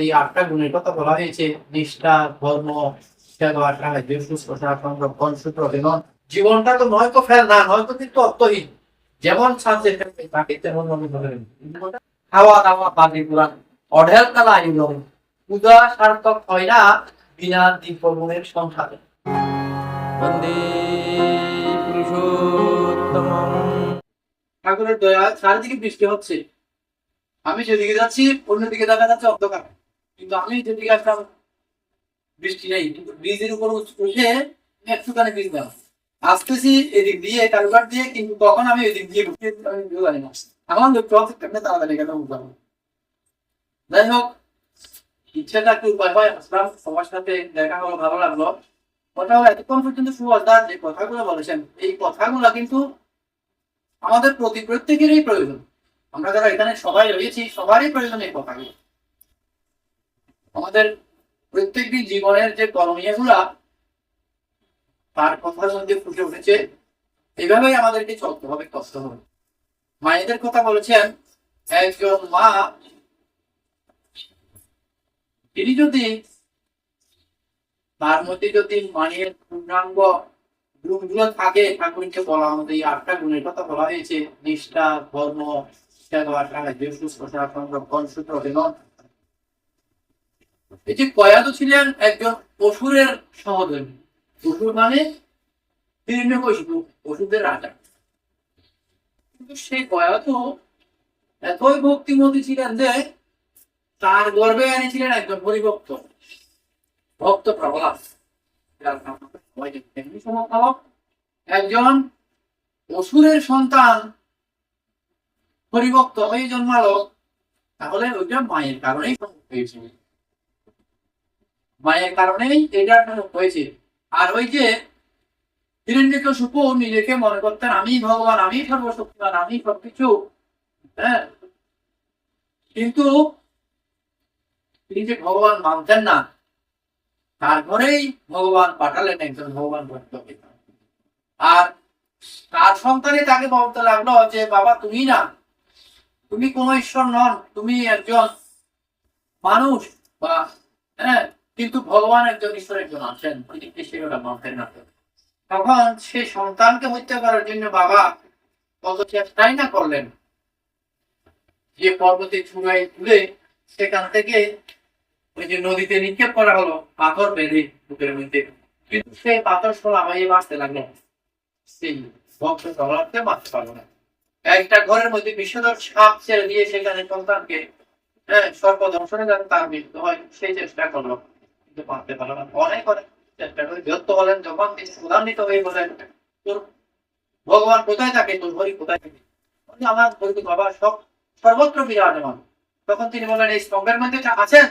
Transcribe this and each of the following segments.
মধ্যে এই আটটা গুণের কথা বলা হয়েছে নিষ্ঠা ধর্ম জীবনটা তো নয়তো ফেল না নয়তো কিন্তু অর্থহীন। যেমন সাজে ফেলবে তাকে তেমন মনে খাওয়া দাওয়া পানি পুরান অঢেল কালা আয়োজন পূজা সার্থক হয় না বিনা দীপগুণের সংসারে। ঠাকুরের দয়া চারিদিকে বৃষ্টি হচ্ছে। আমি যেদিকে যাচ্ছি অন্যদিকে দেখা যাচ্ছে অন্ধকার। কিন্তু আমি যেদিকে আসলাম, বৃষ্টি নেই উপর উঠে একটুখানি দেওয়া আসতেছি এদিক দিয়ে দিয়ে, কিন্তু তখন আমি এদিক দিয়ে আমি পারি না হচ্ছে তাড়াতাড়ি যাই হোক, ইচ্ছেটা একটু উপায় হয় আসলাম, সবার সাথে দেখা হলো, ভালো লাগল। কথা এতক্ষণ পর্যন্ত সুভাষদার যে কথাগুলো বলেছেন, এই কথাগুলো কিন্তু আমাদের প্রতি প্রত্যেকেরই প্রয়োজন। আমরা যারা এখানে সবাই রয়েছি, সবারই প্রয়োজন এই কথাগুলো। আমাদের প্রত্যেকটি জীবনের যে করণীয়গুলা তার কথার মধ্যে ফুটে উঠেছে এইভাবেই আমাদেরকে চলতে হবে, কষ্ট হবে। মায়েদের কথা বলেছেন, একজন মা, তিনি যদি তার মধ্যে যদি মায়ের পূর্ণাঙ্গ গুণগুলো থাকে, ঠাকুরকে বলা আমাদের এই আটটা গুণের কথা বলা হয়েছে, নিষ্ঠা, ধর্ম, সেবা সাহায্য শুশ্রূষা সংরক্ষণ সূত্র এবং যে কয়াদ ছিলেন একজন অসুরের সহধর্মী। অসুর মানে বিভিন্ন কশিপু অসুরদের রাজা। কিন্তু সেই কয়াত এতই ভক্তিমতী ছিলেন যে তার গর্বে এনেছিলেন একজন পরিভক্ত ভক্ত সমকালক। একজন অসুরের সন্তান পরিভক্ত হয়ে জন্মালো, তাহলে ওইটা মায়ের কারণেই সম্ভব হয়েছে। মায়ের কারণেই এটা হয়েছে। আর ওই যে হিরণ্যকশিপু নিজেকে মনে করতেন আমি ভগবান, আমি সর্বশক্তিমান, আমি সবকিছু হ্যাঁ? কিন্তু তিনি যে ভগবান মানতেন না, তারপরেই ভগবান পাঠালেন একজন ভগবান ভক্তকে। আর তার সন্তানে তাকে বলতে লাগল যে, বাবা, তুমি না, তুমি কোন ঈশ্বর নন, তুমি একজন মানুষ বা হ্যাঁ কিন্তু ভগবান একজন, ঈশ্বর একজন আছেন তখন সে সন্তানকে হত্যা করার জন্য বাবা কত চেষ্টাই না করলেন? যে পর্বতে চূড়ায় তুলে সেখান থেকে ওই যে নদীতে নিক্ষেপ করা হলো, পাথর বেঁধে বুকের মধ্যে। কিন্তু সেই পাথর সোলা হয়ে বাঁচতে লাগল। সেই ভক্ত তলাতে বাঁচতে পারল না। একটা ঘরের মধ্যে বিষধর সাপ ছেড়ে দিয়ে সেখানে সন্তানকে হ্যাঁ সর্প দর্শনে যাতে তার মৃত্যু হয়, সেই চেষ্টা করল। পারল না। অনেক অনেক করে। ব্যর্থ হলেন যখন হয়ে তোর ভগবান কোথায় থাকে? তোর হরি কোথায় থাকে? আমার বাবা সব, সর্বত্র বিরাজমান তখন তিনি বলেন এই স্তম্ভের মধ্যে আছেন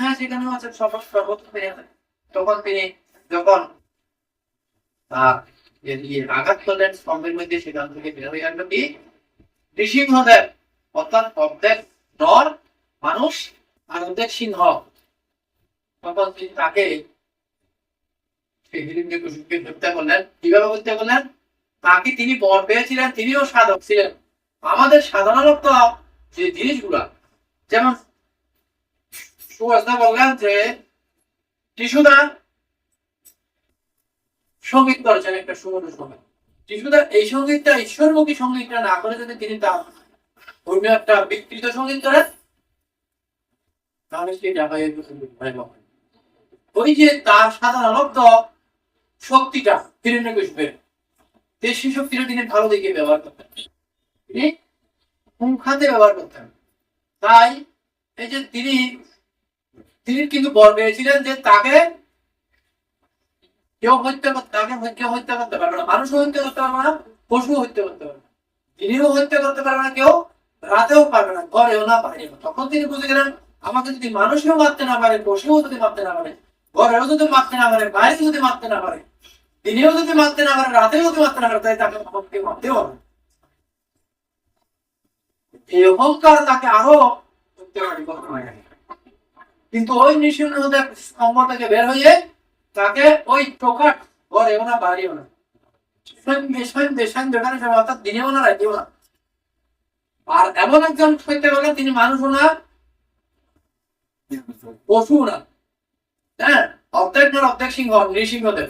হ্যাঁ সেখানেও আছেন সর্বত্র বিরাজমান তখন তিনি যখন তার আঘাত করলেন স্তম্ভের মধ্যে, সেখান থেকে বের হয়ে আসলো কি? নৃসিংহদেব অর্থাৎ অর্ধেক নর মানুষ আর অর্ধেক সিংহ। তাকে তিনি বর পেয়েছিলেন, তিনিও সাধক ছিলেন। আমাদের সাধারণত যে জিনিসগুলা, যেমন বললেন যে টিসুদা সংগীত করেছেন একটা সুমধুর সংগীত টিসুদা এই সঙ্গীতটা ঈশ্বরমুখী সঙ্গীতটা না করে যদি তিনি তার ধর্মীয় একটা বিকৃত সংগীত করেন, তাহলে হয়ে ভয়াবহ ওই যে তার সাধারণত শক্তিটা হিরণ্যকশিপের দেশি শক্তিটা তিনি ভালো দিকে ব্যবহার করতেন, তিনি কোন খাতে ব্যবহার করতেন। তাই এই যে তিনি তিনি কিন্তু বর পেয়েছিলেন যে তাকে কেউ হত্যা করতে, তাকে কেউ হত্যা করতে পারবে না। মানুষও হত্যা করতে পারবে না পশু হত্যা করতে পারবে না। তিনিও হত্যা করতে পারবে না, কেউ রাতেও পারবে না, ঘরেও না বাইরেও তখন তিনি বুঝে গেলেন, আমাকে যদি মানুষও মারতে না পারে, পশুও যদি মারতে না পারে ঘরেও যদি মারতে না পারে বাইরে যদি মারতে না পারে, দিনেও যদি মারতে না পারে, রাতেও যদি মারতে না পারে তাই তাকে আমাকে মারতে হবে। এই অহংকার তাকে আরও কিন্তু ওই নৃসিংহদেব স্তম্ভ থেকে বের হয়ে তাকে ওই টোকাট ঘরেও না বাইরেও না। না আর এমন একজন হইতে গেলে তিনি মানুষও না পশু না। হ্যাঁ অর্ধেক না অর্ধেক সিংহ নৃসিংহদেব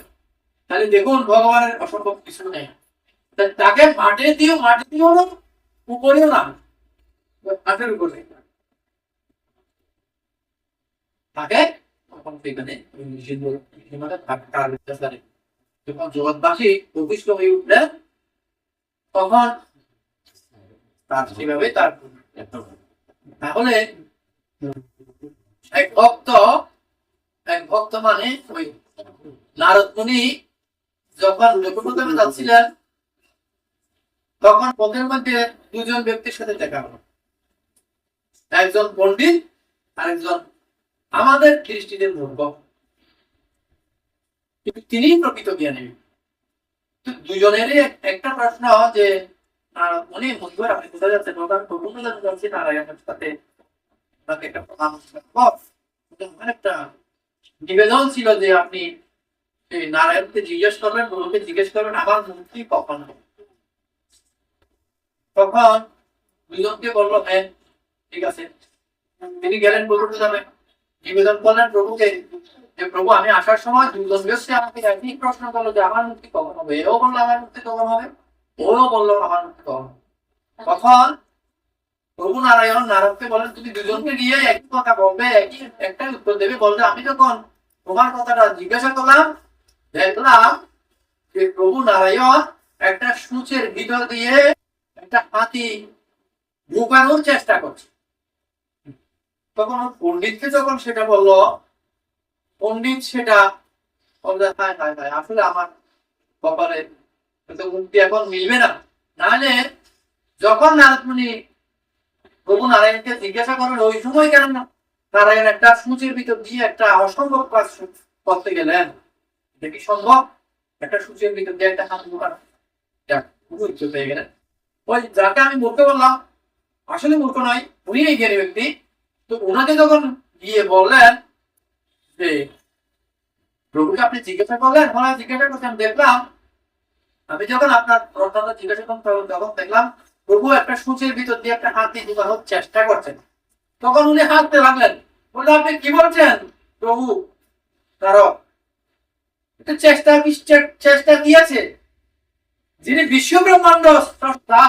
তাহলে দেখুন, ভগবানের অসম্ভব কিছু নেই। তাকে মাঠে দিও মাঠে দিও না, উপরেও না। মাঠের উপরে তাকে তখন। যখন জগৎবাসী প্রতিষ্ঠ হয়ে উঠলে তখন তার সেভাবে তার তাহলে ভক্ত ভক্ত মানে ওই নারদ মুনি যখন লোকপ্রথমে যাচ্ছিলেন, তখন পথের মধ্যে দুজন ব্যক্তির সাথে দেখা হলো। একজন পণ্ডিত আর একজন আমাদের দৃষ্টিতে মূর্খ তিনি প্রকৃত জ্ঞানী। তো দুজনেরই একটা প্রশ্ন যে উনি মন্দির আপনি কোথায় যাচ্ছেন? ওখানে প্রথম যাচ্ছি নারায়ণের সাথে একটা করব। একটা নিবেদন ছিল যে আপনি নারায়ণকে জিজ্ঞেস করবেন, গুরুকে জিজ্ঞেস করবেন আমার মুক্তি কখন হবে? তখন দুজনকে বলল হ্যাঁ ঠিক আছে। তিনি গেলেন প্রভুকে যাবে নিবেদন করলেন প্রভুকে যে, প্রভু, আমি আসার সময় দুজন ব্যক্তি আমাকে একই প্রশ্ন করল যে, আমার মুক্তি কখন হবে? এও বলল, আমার মুক্তি কখন হবে? ওও বলল, আমার মুক্তি কখন হবে। তখন প্রভু নারায়ণ নারদকে বলেন, তুমি দুজনকে গিয়ে একই কথা বলবে, একই একটাই উত্তর দেবে। বলবে, আমি যখন তোমার কথাটা জিজ্ঞাসা করলাম, দেখলাম যে প্রভু নারায়ণ একটা সূচের ভিতর দিয়ে একটা হাতি ঢুকানোর চেষ্টা করছে। তখন পণ্ডিতকে যখন সেটা বলল, পণ্ডিত, সেটা হায় হায় হায়, আসলে আমার কপালে মুক্তি এখন মিলবে না। নাহলে যখন নারদমণি প্রভু নারায়ণকে জিজ্ঞাসা করেন ওই সময় কেন না নারায়ণ একটা সূচের ভিতর দিয়ে একটা অসম্ভব কাজ করতে গেলেন। এটা কি সম্ভব? একটা সূচের ভিতর দিয়ে একটা হাত গেলেন। ওই যাকে আমি মূর্খ বললাম, আসলে মূর্খ নয় উনি এই জ্ঞানী ব্যক্তি। তো ওনাকে যখন গিয়ে বললেন যে, প্রভুকে আপনি জিজ্ঞাসা করলেন? ওনারা জিজ্ঞাসা করছেন দেখলাম। আমি যখন আপনার প্রশ্নটা জিজ্ঞাসা করলাম, তখন- দেখলাম, প্রভু একটা সূচের ভিতর দিয়ে একটা হাত দিয়ে চেষ্টা করছেন। তখন উনি হাঁটতে লাগলেন। বলল, আপনি কি বলছেন? প্রভু তার এটা চেষ্টা চেষ্টা দিয়েছে। যিনি স্রষ্টা,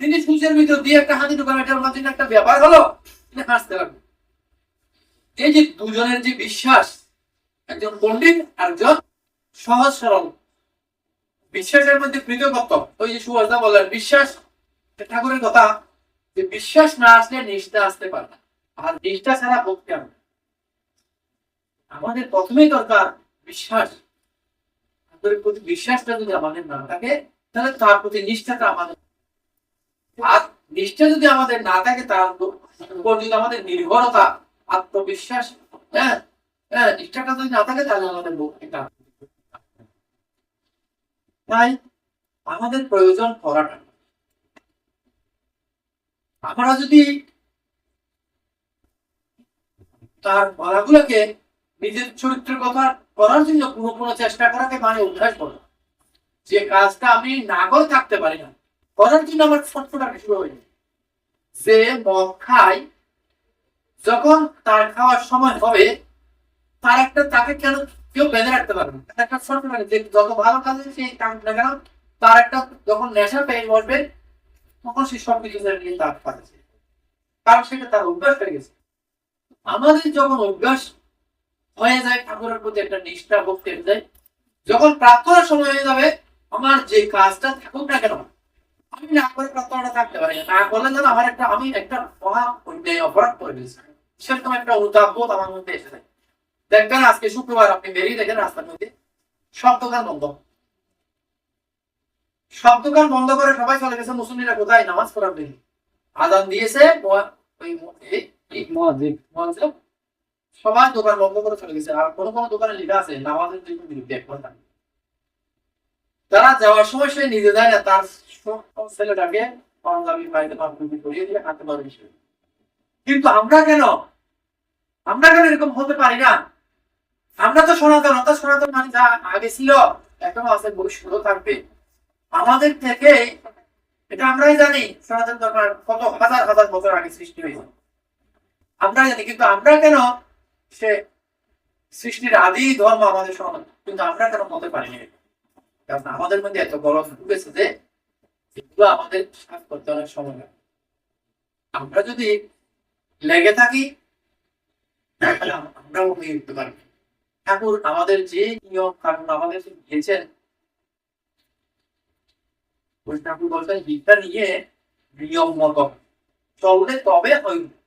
তিনি সূচের ভিতর দিয়ে একটা হাতি ঢোকানো এটার মাঝে একটা ব্যাপার হলো? তিনি হাসতে লাগলেন এই যে দুজনের যে বিশ্বাস, একজন পণ্ডিত আর একজন সহজ সরল, বিশ্বাসের মধ্যে কৃতজ্ঞত্ব ওই যে সুভাষদা বললেন, বিশ্বাস ঠাকুরের কথা, যে বিশ্বাস না আসলে নিষ্ঠা আসতে পারে না। আর নিষ্ঠা ছাড়া ভক্তি হবে আমাদের প্রথমেই দরকার বিশ্বাস। ঠাকুরের প্রতি বিশ্বাসটা যদি আমাদের না থাকে, তাহলে তার প্রতি নিষ্ঠাটা আমাদের আর নিষ্ঠা যদি আমাদের না থাকে তার উপর যদি আমাদের নির্ভরতা, আত্মবিশ্বাস হ্যাঁ হ্যাঁ নিষ্ঠাটা যদি না থাকে, তাহলে আমাদের ভক্তিটা তাই আমাদের প্রয়োজন করাটা আমরা যদি তার বলাগুলোকে নিজের চরিত্রের কথা করার জন্য কোনো কোনো চেষ্টা করাকে মানে অভ্যাস করো যে কাজটা আমি না করে থাকতে পারি না, করার জন্য আমার ছটফটাকে শুরু হয়ে যে মদ খায়, যখন তার খাওয়ার সময় হবে, তার একটা তাকে কেন কেউ বেঁধে রাখতে পারবে না। একটা ছটফটাকে যে যত ভালো কাজ সে কাজ না কেন তার একটা যখন নেশা পেয়ে বসবে তখন সে সব কিছু ছেড়ে নিয়ে তার পাচ্ছে কারণ সেটা তার অভ্যাস হয়ে গেছে। আমাদের যখন অভ্যাস হয়ে যায়, ঠাকুরের প্রতি একটা নিষ্ঠা, ভক্তি হয়ে যায় যখন প্রার্থনার সময় হয়ে যাবে, আমার যে কাজটা থাকুক না কেন, আমি না করে প্রার্থনাটা থাকতে পারি না। করলে যেন আমার একটা, আমি একটা মহা অন্যায়, অপরাধ করে দিয়েছি সেরকম একটা অনুতাপ বোধ আমার মধ্যে এসে যায়। দেখবেন আজকে শুক্রবার, আপনি বেরিয়ে দেখেন রাস্তার মধ্যে সব দোকান বন্ধ। সব দোকান বন্ধ করে সবাই চলে গেছে মুসলিমরা কোথায়? নামাজ পড়ার জন্য আদান দিয়েছে তারা যাওয়ার সময় সে নিজে যায় না, তার ছেলেটাকে পাঞ্জাবি বাড়িতে পাঞ্জাবি করিয়ে দিয়ে হাতে পারে কিন্তু আমরা কেন? আমরা কেন এরকম হতে পারি না? আমরা তো সনাতন, অর্থাৎ সনাতন মানে যা আগে ছিল, এখনও আছে ভবিষ্যৎ থাকবে। আমাদের থেকে এটা আমরাই জানি, সনাতন ধর্মের কত হাজার হাজার বছর আগে সৃষ্টি হয়েছে। আমরা জানি কিন্তু আমরা কেন সে সৃষ্টির আদি ধর্ম আমাদের সমান? কিন্তু আমরা কেন হতে পারিনি? কারণ আমাদের মধ্যে এত গরম ঢুকেছে যে এগুলো আমাদের সাফ করতে অনেক সময় লাগে। আমরা যদি লেগে থাকি, তাহলে আম- আমরাও হয়ে উঠতে পারব ঠাকুর আমাদের যে নিয়ম কানুন আমাদের দিয়েছেন ঠাকুর বলছেন, বিদ্যা নিয়ে নিয়ম মতো চললে তবে হইব।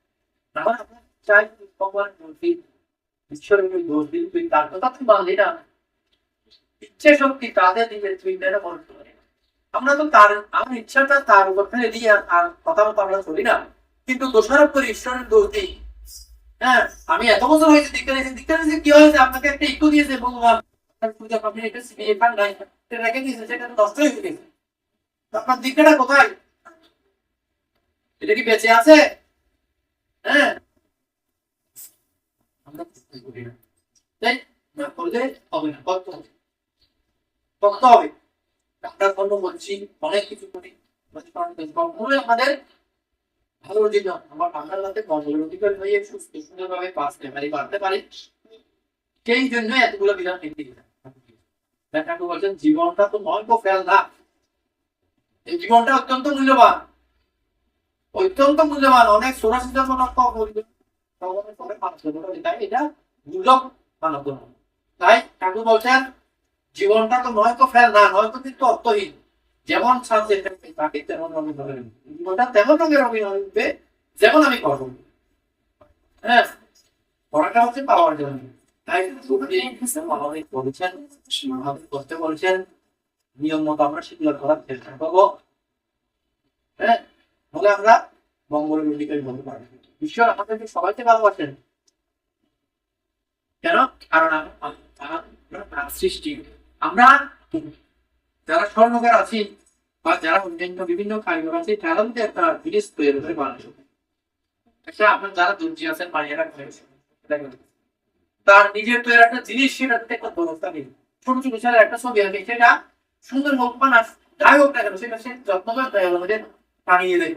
আমরা তো তার আমার ইচ্ছাটা তার উপর ফেলে আর- আমরা না। কিন্তু দোষারোপ করে ঈশ্বরের দোষ দিই। হ্যাঁ আমি এত বছর হয়েছে নিয়েছি কি হয়েছে? আপনাকে একটা একটু দিয়েছে ভগবান নাই রেখে দিয়েছে আপনার দীক্ষাটা কোথায়? এটা কি বেঁচে আছে? হ্যাঁ বলছি, অনেক কিছু হাতে অধিকার হয়ে সুন্দরভাবে বাঁচতে পারি। সেই এতগুলো বিধান বলছেন, জীবনটা তো নয় ফেল না এই জীবনটা অত্যন্ত মূল্যবান। অত্যন্ত মূল্যবান, অনেক সোনাশিজনক তাই এটা দুর্লভ মানব তাই ঠাকুর বলছেন, জীবনটা তো নয় তো ফেল না, নয় তো কিন্তু অর্থহীন। যেমন নেবে। জীবনটা তেমন রঙের অভিনয় হবে যেমন আমি করব হ্যাঁ পড়াটা হচ্ছে পাওয়ার জন্য। তাই আমাদের বলছেন আমাদের করতে বলছেন, নিয়ম মতো আমরা সেগুলো করার চেষ্টা করব। হ্যাঁ তাহলে আমরা মঙ্গলের অধিকারী হতে পারব ঈশ্বর আমাদেরকে সবাইকে ভালোবাসেন। কেন? কারণ আম- আম- আমরা সৃষ্টি। আমরা যারা স্বর্ণকার আছি বা যারা অন্যান্য বিভিন্ন কারিগর আছে, তারা যদি একটা জিনিস তৈরি করে বানানো আচ্ছা আপনার যারা দর্জি আছেন বানিয়ে দেখেন, তার নিজের তৈরি একটা জিনিস সেটাতে একটা ব্যবস্থা নেই। ছোট ছোট ছেলে একটা ছবি আঁকে সেটা সুন্দর হোক বা না, যাই হোক না কেন, সেটা সে যত্ন করে মধ্যে টাঙিয়ে দেয়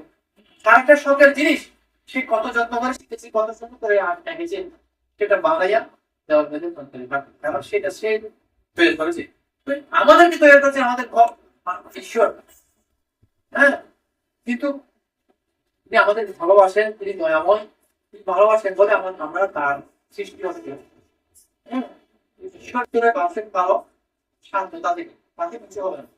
তার একটা শখের জিনিস, সে কত যত্ন করে শিখেছে কত সুন্দর করে আর্ট এঁকেছে সেটা বানাইয়া দেওয়ার মধ্যে কারণ সেটা সে তৈরি করেছে। তো আমাদেরকে তৈরি করেছে আমাদের ঘর ঈশ্বর হ্যাঁ? কিন্তু তিনি আমাদের ভালোবাসেন তিনি দয়াময় তিনি ভালোবাসেন বলে আমার আমরা তার সৃষ্টি হতে। হ্যাঁ? ঈশ্বর ভালো শান্ততা দেখে তাকে কিছু হবে না।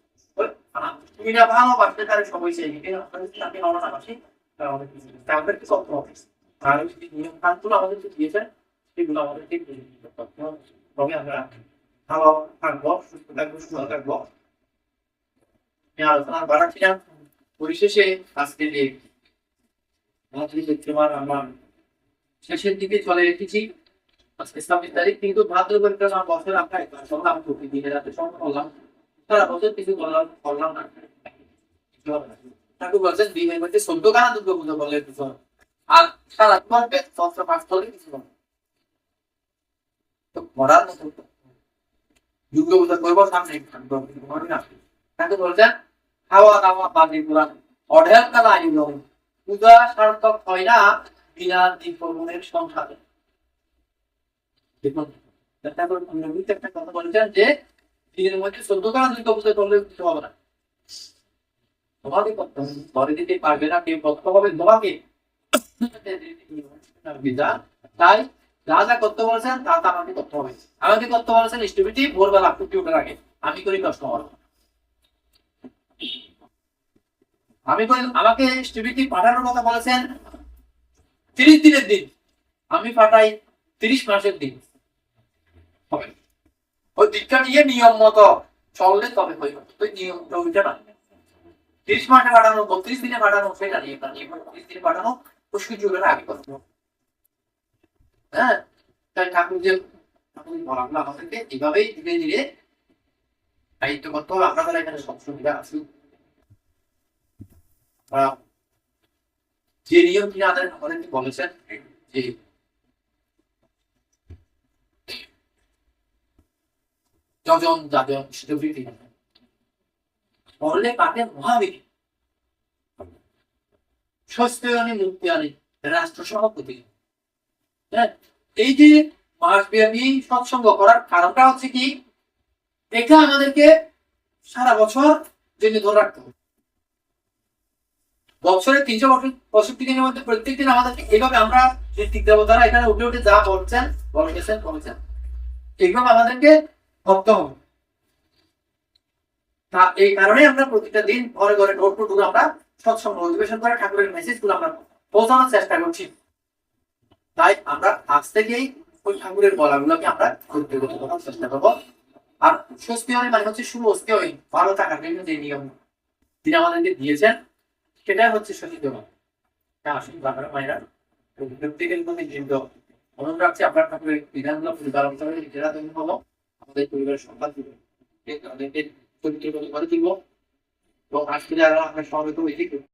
পরিশেষে আজকে যে দেখছিলাম আমরা শেষের দিকে চলে এসেছি। আজকে ছাব্বিশ তারিখ, কিন্তু ভাদ্র পরিক্রমা বছর আমরা একবার সঙ্গে আমি প্রতিদিনের রাতে সঙ্গে করলাম। সারা বছর কিছু করলাম করলাম না। কিছু হবে না। ঠাকুর বলছেন দিনের মধ্যে চোদ্দ খানা দুর্গা পুজো করলে আর সারা তোমার পুজো ঠাকুর বলছেন খাওয়া দাওয়া বাজি পুরাণ অঢেল কালা আইল। পূজা সার্থক হয় না, বিনা দীপমনের সংসারে। দেখুন একটা কথা বলেছেন যে দিনের মধ্যে চোদ্দ কারণ দুর্গা পুজো করলে কিছু হবে না। তোমাকে ঘরে দিতে পারবে না কেউ করতে হবে তোমাকে। তাই যা যা করতে বলেছেন, তা তা আমাকে করতে হবে। আমাকে করতে বলেছেন স্টুবিটি ভোরবেলা ফুটি উঠে রাখে আমি করি কষ্ট হবে আমি করি আমাকে স্টুবিটি পাঠানোর কথা বলেছেন তিরিশ দিনের দিন। আমি পাঠাই তিরিশ মাসের দিন। হবে। ওই দিকটা নিয়ে নিয়ম মতো চললে তবে হইবে ওই নিয়ম ওইটা না তিরিশ মাসে পাঠানো, বত্রিশ দিনে পাঠানো, সেটা নিয়ে না তিরিশ দিনে পাঠানো পুষ্কর যুগের আগে হবে। হ্যাঁ? তাই ঠাকুর যে বলাম আমাদেরকে এভাবেই ধীরে ধীরে দায়িত্ব করতে হবে। আপনাদের এখানে সব সুবিধা আছে। যে নিয়ম তিনি আমাদের আমাদেরকে বলেছেন, যে যজন যাজন স্থিতি পড়লে কাটে মহাবীর স্বস্তি আনি মুক্তি আনি রাষ্ট্র সভাপতি হ্যাঁ এই যে মাসব্যাপী সৎসঙ্গ করার কারণটা হচ্ছে কি এটা আমাদেরকে সারা বছর জন্য ধরে রাখতে হবে বছরের তিনশো পঁয়ষট্টি দিনের মধ্যে প্রত্যেক দিন আমাদেরকে এইভাবে আমরা ঋত্বিক দেবতারা এখানে উঠে উঠে যা বলছেন বলেছেন বলেছেন এইভাবে আমাদেরকে ভক্ত হবে। তা এই কারণে আমরা প্রতিটা দিন ঘরে ঘরে ডোর টু ডোর আমরা সৎসঙ্গ অধিবেশন করে ঠাকুরের মেসেজগুলো আমরা পৌঁছানোর চেষ্টা করছি। তাই আমরা আজ থেকেই ওই ঠাকুরের বলাগুলোকে আমরা করতে করার চেষ্টা করব। আর স্বস্তি হয় মানে হচ্ছে শুভ অস্তি হয়, ভালো থাকার জন্য যে নিয়ম তিনি আমাদেরকে দিয়েছেন, সেটাই হচ্ছে দেওয়া আসুন বাংলা মায়েরা, প্রত্যেকের মধ্যে কিন্তু অনুরোধ রাখছি আপনার ঠাকুরের বিধানগুলো পরিপালন করে নিজেরা তৈরি হব। আমাদের পরিবারের সম্পাদ দিব। তাদেরকে চরিত্র করে তুলব এবং আজকে যারা আমরা সমবেত হয়েছি